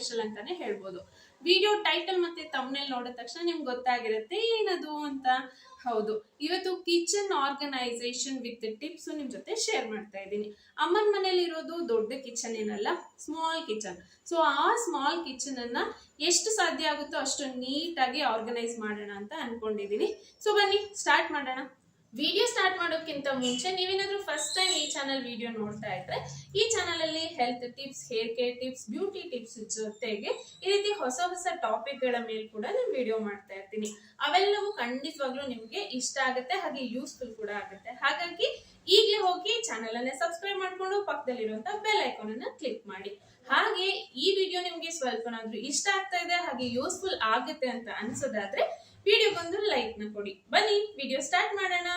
Special ಅಂತಾನೆ ಹೇಳ್ಬೋದು. Video title ಮತ್ತೆ ತಮ್ನೆಲ್ ನೋಡಿದ ತಕ್ಷಣ ನಿಮ್ಗೆ ಗೊತ್ತಾಗಿರುತ್ತೆ ಏನದು ಅಂತ. ಹೌದು, ಇವತ್ತು ಕಿಚನ್ ಆರ್ಗನೈಸೇಷನ್ ವಿತ್ ಟಿಪ್ಸ್ ನಿಮ್ ಜೊತೆ ಶೇರ್ ಮಾಡ್ತಾ ಇದ್ದೀನಿ. ಅಮ್ಮನ ಮನೇಲಿ ಇರೋದು ದೊಡ್ಡ ಕಿಚನ್ ಏನಲ್ಲ ಸ್ಮಾಲ್ ಕಿಚನ್ ಸೊ ಆ ಸ್ಮಾಲ್ ಕಿಚನ್ ಅನ್ನ ಎಷ್ಟು ಸಾಧ್ಯ ಆಗುತ್ತೋ ಅಷ್ಟು ನೀಟಾಗಿ ಆರ್ಗನೈಸ್ ಮಾಡೋಣ ಅಂತ ಅನ್ಕೊಂಡಿದ್ದೀನಿ. ಸೊ ಬನ್ನಿ ಸ್ಟಾರ್ಟ್ ಮಾಡೋಣ. ವಿಡಿಯೋ ಸ್ಟಾರ್ಟ್ ಮಾಡೋಕ್ಕಿಂತ ಮುಂಚೆ ನೀವೇನಾದ್ರೂ ಫಸ್ಟ್ ಟೈಮ್ ಈ ಚಾನಲ್ ವಿಡಿಯೋ ನೋಡ್ತಾ ಇದ್ರೆ, ಈ ಚಾನಲ್ ಅಲ್ಲಿ health tips hair care tips beauty tips ಜೊತೆಗೆ ಈ ರೀತಿ ಹೊಸ ಹೊಸ ಟಾಪಿಕ್ಗಳ ಮೇಲೆ ಕೂಡ ನಾನು ವಿಡಿಯೋ ಮಾಡ್ತಾ ಇರ್ತೀನಿ. ಅವೆಲ್ಲವೂ ಖಂಡಿತವಾಗ್ಲೂ ನಿಮ್ಗೆ ಇಷ್ಟ ಆಗುತ್ತೆ, ಹಾಗೆ ಯೂಸ್ಫುಲ್ ಕೂಡ ಆಗುತ್ತೆ. ಹಾಗಾಗಿ ಈಗಲೇ ಹೋಗಿ ಚಾನಲ್ ಅನ್ನ ಸಬ್ಸ್ಕ್ರೈಬ್ ಮಾಡ್ಕೊಂಡು ಪಕ್ಕದಲ್ಲಿರುವಂತ ಬೆಲ್ ಐಕಾನ್ ಅನ್ನ ಕ್ಲಿಕ್ ಮಾಡಿ. ಹಾಗೆ ಈ ವಿಡಿಯೋ ನಿಮ್ಗೆ ಸ್ವಲ್ಪನಾದ್ರೂ ಇಷ್ಟ ಆಗ್ತಾ ಇದೆ, ಹಾಗೆ ಯೂಸ್ಫುಲ್ ಆಗುತ್ತೆ ಅಂತ ಅನ್ಸೋದಾದ್ರೆ ವಿಡಿಯೋಗೊಂದು ಲೈಕ್ನ ಕೊಡಿ. ಬನ್ನಿ ವಿಡಿಯೋ ಸ್ಟಾರ್ಟ್ ಮಾಡೋಣ.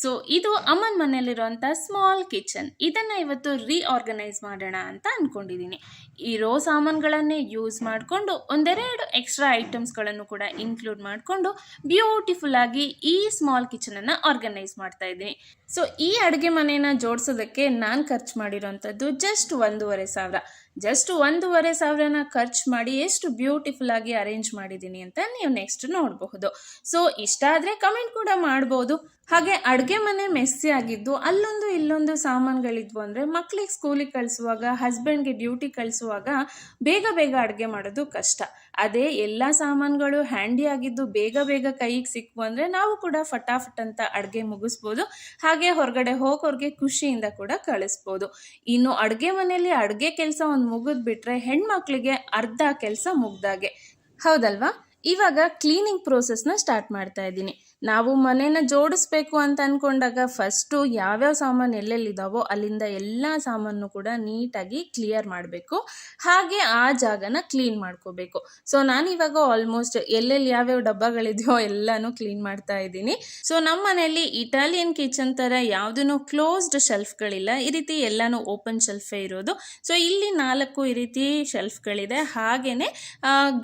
ಸೊ ಇದು ಅಮ್ಮನ ಮನೆಯಲ್ಲಿರುವಂಥ ಸ್ಮಾಲ್ ಕಿಚನ್ ಇದನ್ನು ಇವತ್ತು ರೀಆರ್ಗನೈಸ್ ಮಾಡೋಣ ಅಂತ ಅಂದ್ಕೊಂಡಿದ್ದೀನಿ ಇರೋ ಸಾಮಾನುಗಳನ್ನೇ ಯೂಸ್ ಮಾಡಿಕೊಂಡು ಒಂದೆರಡು ಎಕ್ಸ್ಟ್ರಾ ಐಟಮ್ಸ್ಗಳನ್ನು ಕೂಡ ಇನ್ಕ್ಲೂಡ್ ಮಾಡಿಕೊಂಡು ಬ್ಯೂಟಿಫುಲ್ ಆಗಿ ಈ ಸ್ಮಾಲ್ ಕಿಚನನ್ನು ಆರ್ಗನೈಸ್ ಮಾಡ್ತಾ ಇದ್ದೀನಿ. ಸೊ ಈ ಅಡುಗೆ ಮನೆನ ಜೋಡಿಸೋದಕ್ಕೆ ನಾನು ಖರ್ಚು ಮಾಡಿರೋಂಥದ್ದು ಜಸ್ಟ್ ಒಂದೂವರೆ ಸಾವಿರ. ಜಸ್ಟ್ ಒಂದೂವರೆ ಸಾವಿರನ ಖರ್ಚು ಮಾಡಿ ಎಷ್ಟು ಬ್ಯೂಟಿಫುಲ್ ಆಗಿ ಅರೇಂಜ್ ಮಾಡಿದ್ದೀನಿ ಅಂತ ನೀವು ನೆಕ್ಸ್ಟ್ ನೋಡಬಹುದು. ಸೊ ಇಷ್ಟ ಆದರೆ ಕಮೆಂಟ್ ಕೂಡ ಮಾಡ್ಬೋದು. ಹಾಗೆ ಅಡುಗೆ ಮನೆ ಮೆಸ್ಸಿ ಆಗಿದ್ದು ಅಲ್ಲೊಂದು ಇಲ್ಲೊಂದು ಸಾಮಾನುಗಳಿದ್ವು ಅಂದರೆ ಮಕ್ಕಳಿಗೆ ಸ್ಕೂಲಿಗೆ ಕಳಿಸುವಾಗ ಹಸ್ಬೆಂಡ್ಗೆ ಡ್ಯೂಟಿ ಕಳಿಸುವಾಗ ಬೇಗ ಬೇಗ ಅಡುಗೆ ಮಾಡೋದು ಕಷ್ಟ. ಅದೇ ಎಲ್ಲ ಸಾಮಾನುಗಳು ಹ್ಯಾಂಡಿ ಆಗಿದ್ದು ಬೇಗ ಬೇಗ ಕೈಗೆ ಸಿಕ್ಕು ಅಂದರೆ ನಾವು ಕೂಡ ಫಟಾಫಟ್ ಅಂತ ಅಡುಗೆ ಮುಗಿಸ್ಬೋದು. ಹಾಗೆ ಹೊರಗಡೆ ಹೋಗೋರಿಗೆ ಖುಷಿಯಿಂದ ಕೂಡ ಕಳಿಸ್ಬೋದು. ಇನ್ನು ಅಡುಗೆ ಮನೆಯಲ್ಲಿ ಅಡುಗೆ ಕೆಲಸ ಒಂದು ಮುಗಿದ್ಬಿಟ್ರೆ ಹೆಣ್ಮಕ್ಳಿಗೆ ಅರ್ಧ ಕೆಲಸ ಮುಗ್ದಾಗೆ. ಹೌದಲ್ವಾ? ಇವಾಗ ಕ್ಲೀನಿಂಗ್ ಪ್ರೋಸೆಸ್ನ ಸ್ಟಾರ್ಟ್ ಮಾಡ್ತಾ ಇದ್ದೀನಿ. ನಾವು ಮನೇನ ಜೋಡಿಸ್ಬೇಕು ಅಂತ ಅಂದ್ಕೊಂಡಾಗ ಫಸ್ಟು ಯಾವ್ಯಾವ ಸಾಮಾನು ಎಲ್ಲೆಲ್ಲಿದ್ದಾವೋ ಅಲ್ಲಿಂದ ಎಲ್ಲ ಸಾಮಾನು ಕೂಡ ನೀಟಾಗಿ ಕ್ಲಿಯರ್ ಮಾಡಬೇಕು. ಹಾಗೆ ಆ ಜಾಗನ ಕ್ಲೀನ್ ಮಾಡ್ಕೋಬೇಕು. ಸೊ ನಾನಿವಾಗ ಆಲ್ಮೋಸ್ಟ್ ಎಲ್ಲೆಲ್ಲಿ ಯಾವ್ಯಾವ ಡಬ್ಬಗಳಿದೆಯೋ ಎಲ್ಲನೂ ಕ್ಲೀನ್ ಮಾಡ್ತಾ ಇದ್ದೀನಿ. ಸೊ ನಮ್ಮ ಮನೆಯಲ್ಲಿ ಇಟಾಲಿಯನ್ ಕಿಚನ್ ಥರ ಯಾವುದೂ ಕ್ಲೋಸ್ಡ್ ಶೆಲ್ಫ್ಗಳಿಲ್ಲ ಈ ರೀತಿ ಎಲ್ಲಾನು ಓಪನ್ ಶೆಲ್ಫೇ ಇರೋದು. ಸೊ ಇಲ್ಲಿ ನಾಲ್ಕು ಈ ರೀತಿ ಶೆಲ್ಫ್ಗಳಿದೆ ಹಾಗೆಯೇ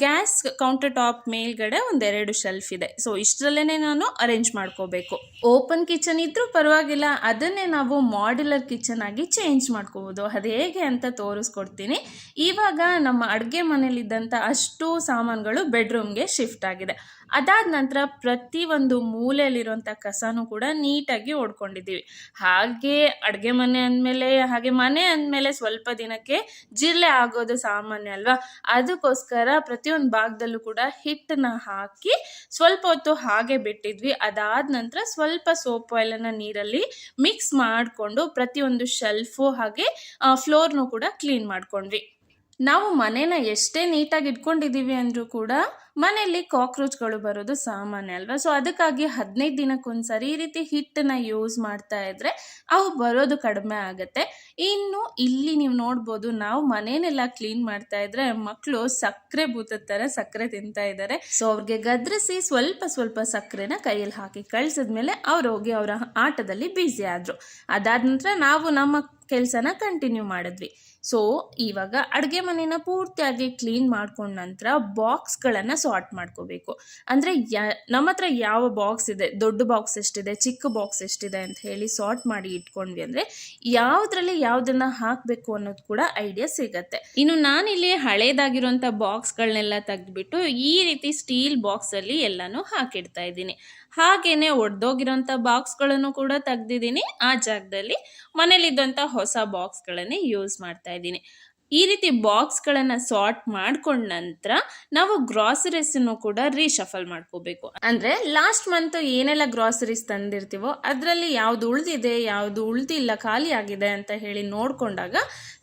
ಗ್ಯಾಸ್ ಕೌಂಟರ್ ಟಾಪ್ ಮೇಲ್ಗಡೆ ಒಂದೆರಡು ಶೆಲ್ಫ್ ಇದೆ. ಸೊ ಇಷ್ಟರಲ್ಲೇ ನಾನು ಅರೇಂಜ್ ಮಾಡ್ಕೋಬೇಕು. ಓಪನ್ ಕಿಚನ್ ಇದ್ರೂ ಪರವಾಗಿಲ್ಲ, ಅದನ್ನೇ ನಾವು ಮಾಡ್ಯುಲರ್ ಕಿಚನ್ ಆಗಿ ಚೇಂಜ್ ಮಾಡ್ಕೋಬೋದು. ಅದು ಹೇಗೆ ಅಂತ ತೋರಿಸ್ಕೊಡ್ತೀನಿ. ಇವಾಗ ನಮ್ಮ ಅಡುಗೆ ಮನೇಲಿದ್ದಂಥ ಅಷ್ಟು ಸಾಮಾನುಗಳು ಬೆಡ್ರೂಮ್ಗೆ ಶಿಫ್ಟ್ ಆಗಿದೆ. ಅದಾದ ನಂತರ ಪ್ರತಿಯೊಂದು ಮೂಲೆಯಲ್ಲಿರುವಂಥ ಕಸನೂ ಕೂಡ ನೀಟಾಗಿ ಓಡ್ಕೊಂಡಿದ್ದೀವಿ ಹಾಗೆ ಅಡುಗೆ ಮನೆ ಅಂದಮೇಲೆ, ಹಾಗೆ ಮನೆ ಅಂದಮೇಲೆ ಸ್ವಲ್ಪ ದಿನಕ್ಕೆ ಜಿರಳೆ ಆಗೋದು ಸಾಮಾನ್ಯ ಅಲ್ವಾ? ಅದಕ್ಕೋಸ್ಕರ ಪ್ರತಿಯೊಂದು ಭಾಗದಲ್ಲೂ ಕೂಡ ಹಿಟ್ಟನ್ನ ಹಾಕಿ ಸ್ವಲ್ಪ ಹೊತ್ತು ಹಾಗೆ ಬಿಟ್ಟಿದ್ವಿ. ಅದಾದ ನಂತರ ಸ್ವಲ್ಪ ಸೋಪ್ ಆಯಿಲನ್ನು ನೀರಲ್ಲಿ ಮಿಕ್ಸ್ ಮಾಡಿಕೊಂಡು ಪ್ರತಿಯೊಂದು ಶೆಲ್ಫು ಹಾಗೆ ಫ್ಲೋರ್ನು ಕೂಡ ಕ್ಲೀನ್ ಮಾಡ್ಕೊಂಡ್ವಿ. ನಾವು ಮನೇನ ಎಷ್ಟೇ ನೀಟಾಗಿ ಇಟ್ಕೊಂಡಿದ್ದೀವಿ ಅಂದರೂ ಕೂಡ ಮನೆಯಲ್ಲಿ ಕಾಕ್ರೋಚ್ಗಳು ಬರೋದು ಸಾಮಾನ್ಯ ಅಲ್ವಾ? ಸೊ ಅದಕ್ಕಾಗಿ ಹದಿನೈದು ದಿನಕ್ಕೊಂದ್ಸರಿ ಈ ರೀತಿ ಹಿಟ್ಟನ್ನು ಯೂಸ್ ಮಾಡ್ತಾ ಇದ್ರೆ ಅವು ಬರೋದು ಕಡಿಮೆ ಆಗುತ್ತೆ. ಇನ್ನು ಇಲ್ಲಿ ನೀವು ನೋಡ್ಬೋದು ನಾವು ಮನೇನೆಲ್ಲ ಕ್ಲೀನ್ ಮಾಡ್ತಾ ಇದ್ರೆ ಮಕ್ಕಳು ಸಕ್ಕರೆ ಭೂತದ ಥರ ಸಕ್ಕರೆ ತಿಂತಾ ಇದ್ದಾರೆ ಸೊ ಅವ್ರಿಗೆ ಗದ್ರಿಸಿ ಸ್ವಲ್ಪ ಸ್ವಲ್ಪ ಸಕ್ಕರೆನ ಕೈಯಲ್ಲಿ ಹಾಕಿ ಕಳ್ಸಿದ್ಮೇಲೆ ಅವ್ರು ಹೋಗಿ ಅವರ ಆಟದಲ್ಲಿ ಬ್ಯುಸಿ ಆದರು. ಅದಾದ ನಂತರ ನಾವು ನಮ್ಮ ಕೆಲಸನ ಕಂಟಿನ್ಯೂ ಮಾಡಿದ್ವಿ. ಸೊ ಇವಾಗ ಅಡುಗೆ ಮನೆನ ಪೂರ್ತಿಯಾಗಿ ಕ್ಲೀನ್ ಮಾಡ್ಕೊಂಡ ನಂತರ ಬಾಕ್ಸ್ಗಳನ್ನು ಸಾರ್ಟ್ ಮಾಡ್ಕೋಬೇಕು. ಅಂದರೆ ಯಾ, ನಮ್ಮ ಹತ್ರ ಯಾವ ಬಾಕ್ಸ್ ಇದೆ, ದೊಡ್ಡ ಬಾಕ್ಸ್ ಎಷ್ಟಿದೆ, ಚಿಕ್ಕ ಬಾಕ್ಸ್ ಎಷ್ಟಿದೆ ಅಂತ ಹೇಳಿ ಸಾರ್ಟ್ ಮಾಡಿ ಇಟ್ಕೊಂಡ್ವಿ ಅಂದರೆ ಯಾವುದ್ರಲ್ಲಿ ಯಾವುದನ್ನು ಹಾಕಬೇಕು ಅನ್ನೋದು ಕೂಡ ಐಡಿಯಾ ಸಿಗತ್ತೆ. ಇನ್ನು ನಾನಿಲ್ಲಿ ಹಳೇದಾಗಿರುವಂಥ ಬಾಕ್ಸ್ಗಳನ್ನೆಲ್ಲ ತೆಗೆದ್ಬಿಟ್ಟು ಈ ರೀತಿ ಸ್ಟೀಲ್ ಬಾಕ್ಸಲ್ಲಿ ಎಲ್ಲನೂ ಹಾಕಿಡ್ತಾ ಇದ್ದೀನಿ. ಹಾಗೇನೆ ಒಡೆದೋಗಿರೋಂಥ ಬಾಕ್ಸ್ಗಳನ್ನು ಕೂಡ ತೆಗ್ದಿದ್ದೀನಿ. ಆ ಜಾಗದಲ್ಲಿ ಮನೇಲಿದ್ದಂಥ ಹೊಸ ಬಾಕ್ಸ್ಗಳನ್ನೇ ಯೂಸ್ ಮಾಡ್ತಾ ಇದ್ದೀನಿ. ಈ ರೀತಿ ಬಾಕ್ಸ್ಗಳನ್ನು ಸಾರ್ಟ್ ಮಾಡ್ಕೊಂಡ ನಂತರ ನಾವು ಗ್ರಾಸರೀಸನ್ನು ಕೂಡ ರೀಶಫಲ್ ಮಾಡ್ಕೋಬೇಕು. ಅಂದರೆ ಲಾಸ್ಟ್ ಮಂತ್ ಏನೆಲ್ಲ ಗ್ರಾಸರೀಸ್ ತಂದಿರ್ತೀವೋ ಅದರಲ್ಲಿ ಯಾವುದು ಉಳಿದಿದೆ, ಯಾವುದು ಉಳಿದಿಲ್ಲ, ಖಾಲಿ ಆಗಿದೆ ಅಂತ ಹೇಳಿ ನೋಡಿಕೊಂಡಾಗ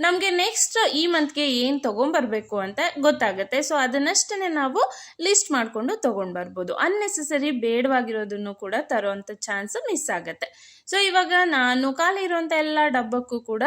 ನಮಗೆ ನೆಕ್ಸ್ಟ್ ಈ ಮಂತ್ಗೆ ಏನು ತೊಗೊಂಬರ್ಬೇಕು ಅಂತ ಗೊತ್ತಾಗುತ್ತೆ. ಸೊ ಅದನ್ನಷ್ಟೇ ನಾವು ಲಿಸ್ಟ್ ಮಾಡಿಕೊಂಡು ತೊಗೊಂಡು ಬರ್ಬೋದು ಅನ್ನೆಸೆಸರಿ ಬೇಡವಾಗಿರೋದನ್ನು ಕೂಡ ತರೋವಂಥ ಚಾನ್ಸ್ ಮಿಸ್ ಆಗುತ್ತೆ. ಸೊ ಇವಾಗ ನಾನು ಖಾಲಿ ಇರುವಂಥ ಎಲ್ಲ ಡಬ್ಬಕ್ಕೂ ಕೂಡ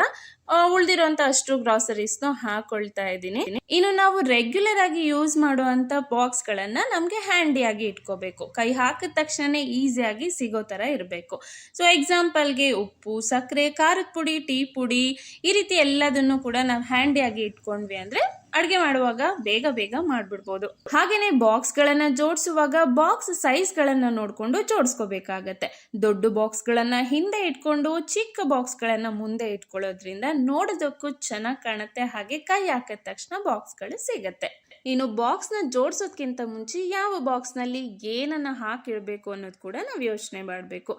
ಉಳಿದಿರುವಂಥ ಅಷ್ಟು ಗ್ರಾಸರೀಸ್ನು ಹಾಕೊಳ್ತಾ ಇದ್ದೀನಿ. ಇನ್ನು ನಾವು ರೆಗ್ಯುಲರ್ ಆಗಿ ಯೂಸ್ ಮಾಡುವಂಥ ಬಾಕ್ಸ್ಗಳನ್ನು ನಮಗೆ ಹ್ಯಾಂಡಿಯಾಗಿ ಇಟ್ಕೋಬೇಕು. ಕೈ ಹಾಕಿದ ತಕ್ಷಣ ಈಸಿಯಾಗಿ ಸಿಗೋ ಥರ ಇರಬೇಕು. ಸೊ ಎಕ್ಸಾಂಪಲ್ಗೆ ಉಪ್ಪು, ಸಕ್ಕರೆ, ಖಾರದ ಪುಡಿ, ಟೀ ಪುಡಿ ಈ ರೀತಿ ಎಲ್ಲದನ್ನು ಕೂಡ ನಾವು ಹ್ಯಾಂಡಿಯಾಗಿ ಇಟ್ಕೊಂಡ್ವಿ ಅಂದರೆ ಅಡುಗೆ ಮಾಡುವಾಗ ಬೇಗ ಬೇಗ ಮಾಡಿಬಿಡ್ಬೋದು. ಹಾಗೆಯೇ ಬಾಕ್ಸ್ಗಳನ್ನು ಜೋಡಿಸುವಾಗ ಬಾಕ್ಸ್ ಸೈಜ್ಗಳನ್ನು ನೋಡಿಕೊಂಡು ಜೋಡಿಸ್ಕೋಬೇಕಾಗತ್ತೆ. ದೊಡ್ಡ ಬಾಕ್ಸ್ಗಳನ್ನು ಹಿಂದೆ ಇಟ್ಕೊಂಡು ಚಿಕ್ಕ ಬಾಕ್ಸ್ಗಳನ್ನು ಮುಂದೆ ಇಟ್ಕೊಳ್ಳೋದ್ರಿಂದ ನೋಡೋದಕ್ಕೂ ಚೆನ್ನಾಗಿ ಕಾಣುತ್ತೆ. ಹಾಗೆ ಕೈ ಹಾಕಿದ ತಕ್ಷಣ ಬಾಕ್ಸ್ಗಳು ಸಿಗತ್ತೆ. ಇನ್ನು ಬಾಕ್ಸ್ನ ಜೋಡಿಸೋದ್ಕಿಂತ ಮುಂಚೆ ಯಾವ ಬಾಕ್ಸ್ನಲ್ಲಿ ಏನನ್ನು ಹಾಕಿಡಬೇಕು ಅನ್ನೋದು ಕೂಡ ನಾವು ಯೋಚನೆ ಮಾಡಬೇಕು.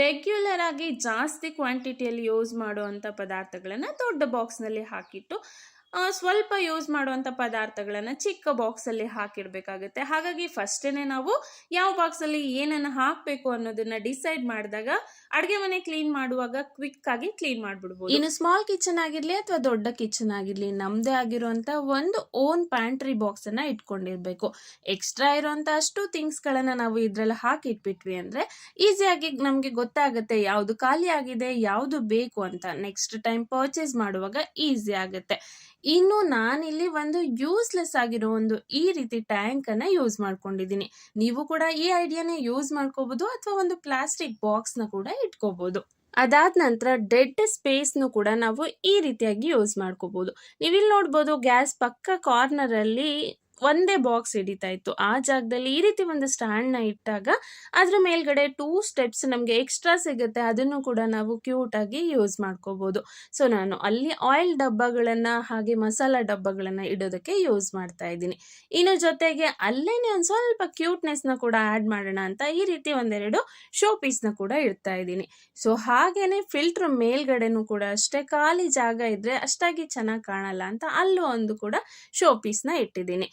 ರೆಗ್ಯುಲರ್ ಆಗಿ ಜಾಸ್ತಿ ಕ್ವಾಂಟಿಟಿಯಲ್ಲಿ ಯೂಸ್ ಮಾಡುವಂಥ ಪದಾರ್ಥಗಳನ್ನು ದೊಡ್ಡ ಬಾಕ್ಸ್ನಲ್ಲಿ ಹಾಕಿಟ್ಟು ಸ್ವಲ್ಪ ಯೂಸ್ ಮಾಡುವಂಥ ಪದಾರ್ಥಗಳನ್ನು ಚಿಕ್ಕ ಬಾಕ್ಸಲ್ಲಿ ಹಾಕಿಡಬೇಕಾಗುತ್ತೆ. ಹಾಗಾಗಿ ಫಸ್ಟೇ ನಾವು ಯಾವ ಬಾಕ್ಸಲ್ಲಿ ಏನನ್ನು ಹಾಕಬೇಕು ಅನ್ನೋದನ್ನ ಡಿಸೈಡ್ ಮಾಡಿದಾಗ ಅಡುಗೆ ಮನೆ ಕ್ಲೀನ್ ಮಾಡುವಾಗ ಕ್ವಿಕ್ ಆಗಿ ಕ್ಲೀನ್ ಮಾಡಿಬಿಡ್ಬೋದು. ಇನ್ನು ಸ್ಮಾಲ್ ಕಿಚನ್ ಆಗಿರಲಿ ಅಥವಾ ದೊಡ್ಡ ಕಿಚನ್ ಆಗಿರಲಿ ನಮ್ಮದೇ ಆಗಿರುವಂಥ ಒಂದು ಓನ್ ಪ್ಯಾಂಟ್ರಿ ಬಾಕ್ಸನ್ನು ಇಟ್ಕೊಂಡಿರ್ಬೇಕು. ಎಕ್ಸ್ಟ್ರಾ ಇರುವಂಥ ಅಷ್ಟು ಥಿಂಗ್ಸ್ಗಳನ್ನು ನಾವು ಇದರಲ್ಲಿ ಹಾಕಿ ಇಟ್ಬಿಟ್ವಿ ಅಂದರೆ ಈಸಿಯಾಗಿ ನಮಗೆ ಗೊತ್ತಾಗುತ್ತೆ ಯಾವುದು ಖಾಲಿ ಆಗಿದೆ, ಯಾವುದು ಬೇಕು ಅಂತ. ನೆಕ್ಸ್ಟ್ ಟೈಮ್ ಪರ್ಚೇಸ್ ಮಾಡುವಾಗ ಈಸಿ ಆಗುತ್ತೆ. ಇನ್ನು ನಾನಿಲ್ಲಿ ಒಂದು ಯೂಸ್ಲೆಸ್ ಆಗಿರೋ ಒಂದು ಈ ರೀತಿ ಟ್ಯಾಂಕನ್ನು ಯೂಸ್ ಮಾಡ್ಕೊಂಡಿದ್ದೀನಿ. ನೀವು ಕೂಡ ಈ ಐಡಿಯಾನ ಯೂಸ್ ಮಾಡ್ಕೋಬಹುದು ಅಥವಾ ಒಂದು ಪ್ಲಾಸ್ಟಿಕ್ ಬಾಕ್ಸ್ನ ಕೂಡ ಇಟ್ಕೋಬಹುದು ಅದಾದ ನಂತರ ಡೆಡ್ ಸ್ಪೇಸ್ನು ಕೂಡ ನಾವು ಈ ರೀತಿಯಾಗಿ ಯೂಸ್ ಮಾಡ್ಕೋಬಹುದು ನೀವಿಲ್ಲಿ ನೋಡ್ಬೋದು ಗ್ಯಾಸ್ ಪಕ್ಕ ಕಾರ್ನರಲ್ಲಿ ಒಂದೇ ಬಾಕ್ಸ್ ಹಿಡಿತಾ ಇತ್ತು. ಆ ಜಾಗದಲ್ಲಿ ಈ ರೀತಿ ಒಂದು ಸ್ಟ್ಯಾಂಡ್ನ ಇಟ್ಟಾಗ ಅದ್ರ ಮೇಲ್ಗಡೆ ಟೂ ಸ್ಟೆಪ್ಸ್ ನಮಗೆ ಎಕ್ಸ್ಟ್ರಾ ಸಿಗುತ್ತೆ. ಅದನ್ನು ಕೂಡ ನಾವು ಕ್ಯೂಟಾಗಿ ಯೂಸ್ ಮಾಡ್ಕೋಬೋದು. ಸೊ ನಾನು ಅಲ್ಲಿ ಆಯಿಲ್ ಡಬ್ಬಗಳನ್ನು ಹಾಗೆ ಮಸಾಲ ಡಬ್ಬಗಳನ್ನು ಇಡೋದಕ್ಕೆ ಯೂಸ್ ಮಾಡ್ತಾ ಇದ್ದೀನಿ. ಇನ್ನು ಜೊತೆಗೆ ಅಲ್ಲೇನೆ ಒಂದು ಸ್ವಲ್ಪ ಕ್ಯೂಟ್ನೆಸ್ನ ಕೂಡ ಆ್ಯಡ್ ಮಾಡೋಣ ಅಂತ ಈ ರೀತಿ ಒಂದೆರಡು ಶೋ ಪೀಸ್ನ ಕೂಡ ಇಡ್ತಾ ಇದ್ದೀನಿ. ಸೊ ಹಾಗೇನೆ ಫಿಲ್ಟ್ರ್ ಮೇಲ್ಗಡೆನೂ ಕೂಡ ಅಷ್ಟೇ ಖಾಲಿ ಜಾಗ ಇದ್ರೆ ಅಷ್ಟಾಗಿ ಚೆನ್ನಾಗಿ ಕಾಣಲ್ಲ ಅಂತ ಅಲ್ಲೂ ಒಂದು ಕೂಡ ಶೋ ಪೀಸ್ನ ಇಟ್ಟಿದ್ದೀನಿ.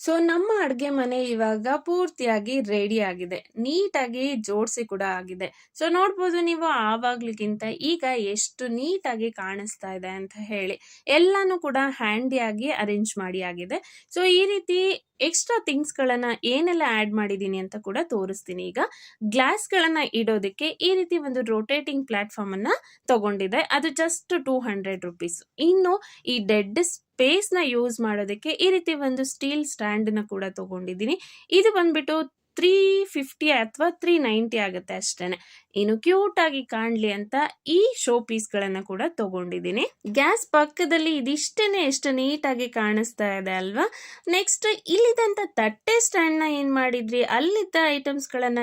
ಸೊ ನಮ್ಮ ಅಡುಗೆ ಮನೆ ಇವಾಗ ಪೂರ್ತಿಯಾಗಿ ರೆಡಿ ಆಗಿದೆ. ನೀಟಾಗಿ ಜೋಡಿಸಿ ಕೂಡ ಆಗಿದೆ. ಸೊ ನೋಡ್ಬೋದು ನೀವು ಆವಾಗ್ಲಿಗಿಂತ ಈಗ ಎಷ್ಟು ನೀಟಾಗಿ ಕಾಣಿಸ್ತಾ ಇದೆ ಅಂತ ಹೇಳಿ. ಎಲ್ಲಾನು ಕೂಡ ಹ್ಯಾಂಡಿಯಾಗಿ ಅರೇಂಜ್ ಮಾಡಿ ಆಗಿದೆ. ಸೊ ಈ ರೀತಿ ಎಕ್ಸ್ಟ್ರಾ ಥಿಂಗ್ಸ್ಗಳನ್ನು ಏನೆಲ್ಲ ಆ್ಯಡ್ ಮಾಡಿದ್ದೀನಿ ಅಂತ ಕೂಡ ತೋರಿಸ್ತೀನಿ ಈಗ. ಗ್ಲಾಸ್ಗಳನ್ನು ಇಡೋದಕ್ಕೆ ಈ ರೀತಿ ಒಂದು ರೊಟೇಟಿಂಗ್ ಪ್ಲ್ಯಾಟ್ಫಾರ್ಮನ್ನು ತಗೊಂಡಿದೆ. ಅದು ಜಸ್ಟ್ ಟೂ ಹಂಡ್ರೆಡ್ ರುಪೀಸ್ ಇನ್ನು ಈ ಡೆಡ್ ಸ್ಪೇಸ್ನ ಯೂಸ್ ಮಾಡೋದಕ್ಕೆ ಈ ರೀತಿ ಒಂದು ಸ್ಟೀಲ್ ಸ್ಟ್ಯಾಂಡನ್ನ ಕೂಡ ತಗೊಂಡಿದ್ದೀನಿ. ಇದು ಬಂದ್ಬಿಟ್ಟು ತ್ರೀ ಫಿಫ್ಟಿ ಅಥವಾ ತ್ರೀ ನೈಂಟಿ ಆಗುತ್ತೆ ಅಷ್ಟೇ ಇನ್ನು ಕ್ಯೂಟ್ ಆಗಿ ಕಾಣಲಿ ಅಂತ ಈ ಶೋ ಪೀಸ್ಗಳನ್ನು ಕೂಡ ತಗೊಂಡಿದ್ದೀನಿ. ಗ್ಯಾಸ್ ಪಕ್ಕದಲ್ಲಿ ಇದಿಷ್ಟೇನೆ ಎಷ್ಟು ನೀಟಾಗಿ ಕಾಣಿಸ್ತಾ ಇದೆ ಅಲ್ವಾ? ನೆಕ್ಸ್ಟ್ ಇಲ್ಲಿದ್ದಂತ ತಟ್ಟೆ ಸ್ಟ್ಯಾಂಡ್ನ ಏನು ಮಾಡಿದ್ರಿ? ಅಲ್ಲಿದ್ದ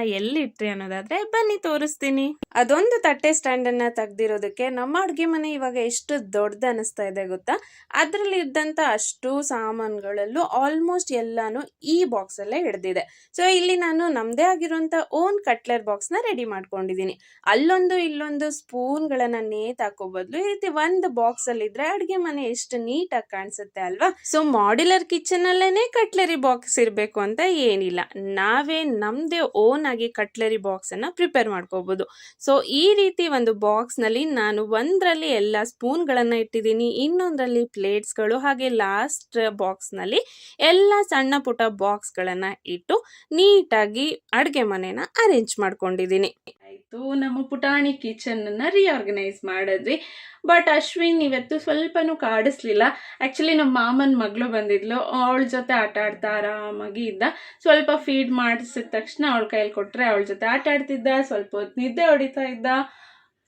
ಎಲ್ಲಿ ಇಟ್ರಿ ಅನ್ನೋದಾದ್ರೆ ಬನ್ನಿ ತೋರಿಸ್ತೀನಿ. ಅದೊಂದು ತಟ್ಟೆ ಸ್ಟ್ಯಾಂಡ್ ಅನ್ನ ತೆಗ್ದಿರೋದಕ್ಕೆ ನಮ್ಮ ಅಡುಗೆ ಮನೆ ಇವಾಗ ಎಷ್ಟು ದೊಡ್ಡದು ಅನಿಸ್ತಾ ಇದೆ ಗೊತ್ತಾ? ಅದರಲ್ಲಿ ಇದ್ದಂತ ಅಷ್ಟು ಸಾಮಾನುಗಳಲ್ಲೂ ಆಲ್ಮೋಸ್ಟ್ ಎಲ್ಲಾನು ಈ ಬಾಕ್ಸ್ ಅಲ್ಲೇ ಹಿಡ್ದಿದೆ. ಸೊ, ಇಲ್ಲಿ ನಾನು ನಮ್ದೇ ಆಗಿರುವಂತ ಓನ್ ಕಟ್ಲರ್ ಬಾಕ್ಸ್ನ ರೆಡಿ ಮಾಡ್ಕೊಂಡಿದ್ದೀನಿ. ಅಲ್ಲೊಂದು ಇಲ್ಲೊಂದು ಸ್ಪೂನ್ಗಳನ್ನು ಹಾಕೋ ಬದಲು ಈ ರೀತಿ ಒಂದು ಬಾಕ್ಸಲ್ಲಿ ಇದ್ರೆ ಅಡುಗೆ ಮನೆ ಎಷ್ಟು ನೀಟಾಗಿ ಕಾಣಿಸುತ್ತೆ ಅಲ್ವಾ? ಸೊ ಮಾಡ್ಯುಲರ್ ಕಿಚನ್ ಅಲ್ಲೇನೆ ಕಟ್ಲರಿ ಬಾಕ್ಸ್ ಇರಬೇಕು ಅಂತ ಏನಿಲ್ಲ. ನಾವೇ ನಮ್ಮದೇ ಓನ್ ಆಗಿ ಕಟ್ಲರಿ ಬಾಕ್ಸನ್ನು ಪ್ರಿಪೇರ್ ಮಾಡ್ಕೋಬೋದು. ಸೊ ಈ ರೀತಿ ಒಂದು ಬಾಕ್ಸ್ನಲ್ಲಿ ನಾನು ಒಂದರಲ್ಲಿ ಎಲ್ಲ ಸ್ಪೂನ್ಗಳನ್ನು ಇಟ್ಟಿದ್ದೀನಿ. ಇನ್ನೊಂದರಲ್ಲಿ ಪ್ಲೇಟ್ಸ್ಗಳು ಹಾಗೆ ಲಾಸ್ಟ್ ಬಾಕ್ಸ್ನಲ್ಲಿ ಎಲ್ಲ ಸಣ್ಣ ಪುಟ್ಟ ಬಾಕ್ಸ್ಗಳನ್ನು ಇಟ್ಟು ನೀಟಾಗಿ ಅಡುಗೆ ಮನೆನ ಅರೇಂಜ್ ಮಾಡ್ಕೊಂಡಿದ್ದೀನಿ. ಆಯಿತು ನಮ್ಮ ಪುಟಾಣಿ ಕಿಚನನ್ನು ರಿಆರ್ಗನೈಸ್ ಮಾಡಿದ್ವಿ. ಬಟ್ ಅಶ್ವಿನ್ ಇವತ್ತು ಸ್ವಲ್ಪನೂ ಕಾಡಿಸ್ಲಿಲ್ಲ. ಆ್ಯಕ್ಚುಲಿ ನಮ್ಮ ಮಾಮನ ಮಗಳು ಬಂದಿದ್ಲು. ಅವಳ ಜೊತೆ ಆಟ ಆಡ್ತಾ ಆರಾಮಾಗಿ ಇದ್ದ. ಸ್ವಲ್ಪ ಫೀಡ್ ಮಾಡಿಸಿದ ತಕ್ಷಣ ಅವಳ ಕೈಯಲ್ಲಿ ಕೊಟ್ಟರೆ ಅವಳ ಜೊತೆ ಆಟ ಆಡ್ತಿದ್ದ. ಸ್ವಲ್ಪ ಹೊತ್ತು ನಿದ್ದೆ ಹೊಡಿತಾ ಇದ್ದ.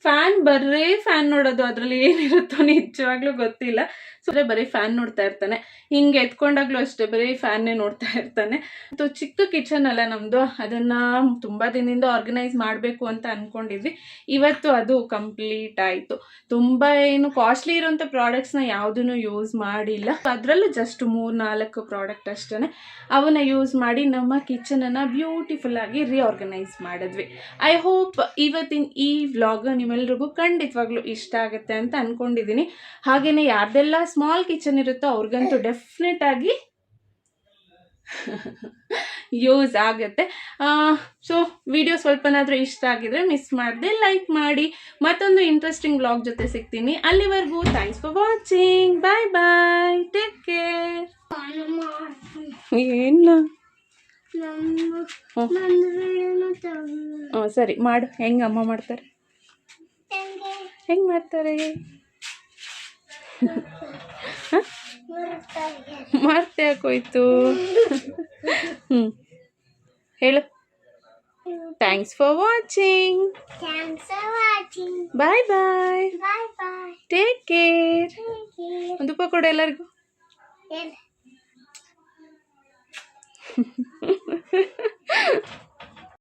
ಫ್ಯಾನ್ ಬರೀ ಫ್ಯಾನ್ ನೋಡೋದು, ಅದರಲ್ಲಿ ಏನಿರುತ್ತೋ ನಿಜವಾಗ್ಲೂ ಗೊತ್ತಿಲ್ಲ. ಸೊ ಬರೀ ಫ್ಯಾನ್ ನೋಡ್ತಾ ಇರ್ತಾನೆ. ಹಿಂಗೆ ಎತ್ಕೊಂಡಾಗ್ಲೂ ಅಷ್ಟೇ ಬರೀ ಫ್ಯಾನ್ನೇ ನೋಡ್ತಾ ಇರ್ತಾನೆ. ಮತ್ತು ಚಿಕ್ಕ ಕಿಚನ್ ಅಲ್ಲ ನಮ್ಮದು ಅದನ್ನು ತುಂಬ ದಿನದಿಂದ ಆರ್ಗನೈಸ್ ಮಾಡಬೇಕು ಅಂತ ಅಂದ್ಕೊಂಡಿದ್ವಿ ಇವತ್ತು ಅದು ಕಂಪ್ಲೀಟ್ ಆಯಿತು. ತುಂಬ ಏನು ಕಾಸ್ಟ್ಲಿ ಇರೋಂಥ ಪ್ರಾಡಕ್ಟ್ಸ್ನ ಯಾವುದನ್ನು ಯೂಸ್ ಮಾಡಿಲ್ಲ. ಅದರಲ್ಲೂ ಜಸ್ಟ್ ಮೂರು ನಾಲ್ಕು ಪ್ರಾಡಕ್ಟ್ ಅಷ್ಟೇ ಅವನ್ನ ಯೂಸ್ ಮಾಡಿ ನಮ್ಮ ಕಿಚನನ್ನು ಬ್ಯೂಟಿಫುಲ್ಲಾಗಿ ರಿಆರ್ಗನೈಸ್ ಮಾಡಿದ್ವಿ. ಐ ಹೋಪ್ ಇವತ್ತಿನ ಈ ವ್ಲಾಗ್ ನಿಮ್ಮೆಲ್ರಿಗೂ ಖಂಡಿತವಾಗ್ಲೂ ಇಷ್ಟ ಆಗುತ್ತೆ ಅಂತ ಅಂದ್ಕೊಂಡಿದ್ದೀನಿ ಹಾಗೆಯೇ ಯಾರ್ದೆಲ್ಲ ಸ್ಮಾಲ್ ಕಿಚನ್ ಇರುತ್ತೋ ಅವ್ರಿಗಂತೂ ಡೆಫಿನೆಟ್ ಆಗಿ ಯೂಸ್ ಆಗುತ್ತೆ. ಸೊ ವಿಡಿಯೋ ಸ್ವಲ್ಪನಾದರೂ ಇಷ್ಟ ಆಗಿದ್ರೆ ಮಿಸ್ ಮಾಡದೆ ಲೈಕ್ ಮಾಡಿ. ಮತ್ತೊಂದು ಇಂಟ್ರೆಸ್ಟಿಂಗ್ ಬ್ಲಾಗ್ ಜೊತೆ ಸಿಗ್ತೀನಿ. ಅಲ್ಲಿವರೆಗೂ thanks for watching bye bye take care ಏನು ಹಾಂ ಸರಿ ಮಾಡು. ಹೆಂಗೆ ಅಮ್ಮ ಮಾಡ್ತಾರೆ? ಹೆಂಗೆ ಮಾಡ್ತಾರೆ? ಮಾಡ್ತೆ ಯಾಕೋಯ್ತು ಹ್ಞೂ ಹೇಳು. Thanks for watching. Bye bye. Take care ಒಂದು ಉಪ ಕೊಡು ಎಲ್ಲರಿಗೂ.